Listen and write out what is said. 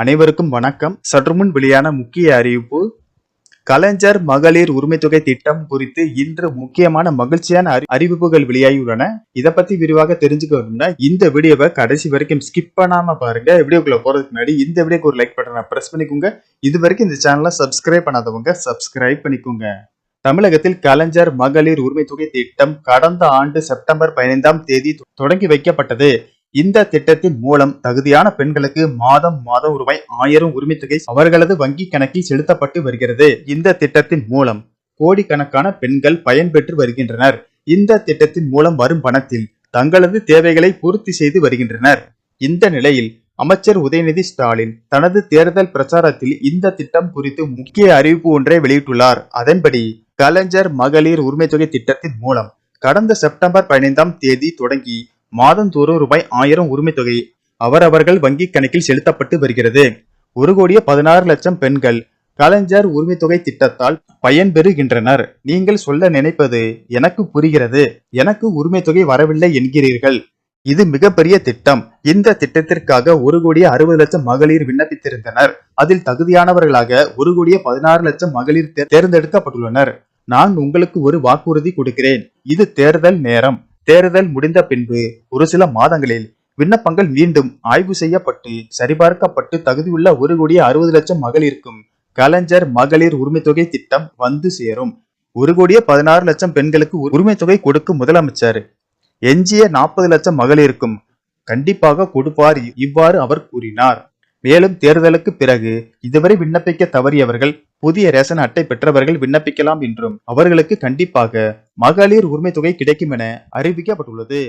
அனைவருக்கும் வணக்கம். சற்றுமுன் வெளியான முக்கிய அறிவிப்பு கலைஞர் மகளிர் உரிமை தொகை திட்டம் குறித்து இன்று முக்கியமான மகிழ்ச்சியான அறி- அறிவிப்புகள் வெளியாகியுள்ளன. இதை பத்தி விரிவாக தெரிஞ்சுக்கணும்னா இந்த வீடியோவை கடைசி வரைக்கும் ஸ்கிப் பண்ணாம பாருங்க. வீடியோக்குள்ள போறதுக்கு முன்னாடி இந்த வீடியோக்கு ஒரு லைக் பட்டனை பிரஸ் பண்ணிக்கோங்க. இது வரைக்கும் இந்த சேனலை சப்ஸ்கிரைப் பண்ணாதவங்க சப்ஸ்கிரைப் பண்ணிக்கோங்க. தமிழகத்தில் கலைஞர் மகளிர் உரிமை தொகை திட்டம் கடந்த ஆண்டு செப்டம்பர் பதினைந்தாம் தேதி தொடங்கி வைக்கப்பட்டது. இந்த திட்டத்தின் மூலம் தகுதியான பெண்களுக்கு மாதம் மாதம் ரூபாய் ஆயிரம் உரிமை தொகை அவர்களது வங்கி கணக்கில் செலுத்தப்பட்டு வருகிறது. இந்த திட்டத்தின் மூலம் கோடிக்கணக்கான பெண்கள் பயன்பெற்று வருகின்றனர். இந்த திட்டத்தின் மூலம் வரும் பணத்தில் தங்களது தேவைகளை பூர்த்தி செய்து வருகின்றனர். இந்த நிலையில் அமைச்சர் உதயநிதி ஸ்டாலின் தனது தேர்தல் பிரச்சாரத்தில் இந்த திட்டம் குறித்து முக்கிய அறிவிப்பு ஒன்றை வெளியிட்டுள்ளார். அதன்படி கலைஞர் மகளிர் உரிமை தொகை திட்டத்தின் மூலம் கடந்த செப்டம்பர் பதினைந்தாம் தேதி தொடங்கி மாதந்தோறும் ரூபாய் ஆயிரம் உரிமை தொகை அவரவர்கள் வங்கி கணக்கில் செலுத்தப்பட்டு வருகிறது. ஒரு கோடியே பதினாறு லட்சம் பெண்கள் கலைஞர் உரிமை தொகை திட்டத்தால் பயன்பெறுகின்றனர். நீங்கள் சொல்ல நினைப்பது எனக்கு புரிகிறது. எனக்கு உரிமை தொகை வரவில்லை என்கிறீர்கள். இது மிகப்பெரிய திட்டம். இந்த திட்டத்திற்காக ஒரு கோடியே அறுபது லட்சம் மகளிர் விண்ணப்பித்திருந்தனர். அதில் தகுதியானவர்களாக ஒரு கோடியே பதினாறு லட்சம் மகளிர் தேர்ந்தெடுக்கப்பட்டுள்ளனர். நான் உங்களுக்கு ஒரு வாக்குறுதி கொடுக்கிறேன். இது தேர்தல் நேரம். தேர்தல் முடிந்த பின்பு ஒரு சில மாதங்களில் விண்ணப்பங்கள் மீண்டும் ஆய்வு செய்யப்பட்டு சரிபார்க்கப்பட்டு தகுதியுள்ள ஒரு கோடி அறுபது லட்சம் மகளிருக்கும் கலைஞர் மகளிர் உரிமை தொகை திட்டம் வந்து சேரும். ஒரு கோடியே பதினாறு லட்சம் பெண்களுக்கு உரிமை தொகை கொடுக்கும் முதலமைச்சர். எஞ்சிய நாற்பது லட்சம் மகளிருக்கும் கண்டிப்பாக கொடுப்பார் இவ்வாறு அவர் கூறினார். மேலும் தேர்தலுக்கு பிறகு இதுவரை விண்ணப்பிக்க தவறியவர்கள் புதிய ரேஷன் அட்டை பெற்றவர்கள் விண்ணப்பிக்கலாம் என்றும் அவர்களுக்கு கண்டிப்பாக மகளிர் உரிமை தொகை கிடைக்கும் என அறிவிக்கப்பட்டுள்ளது.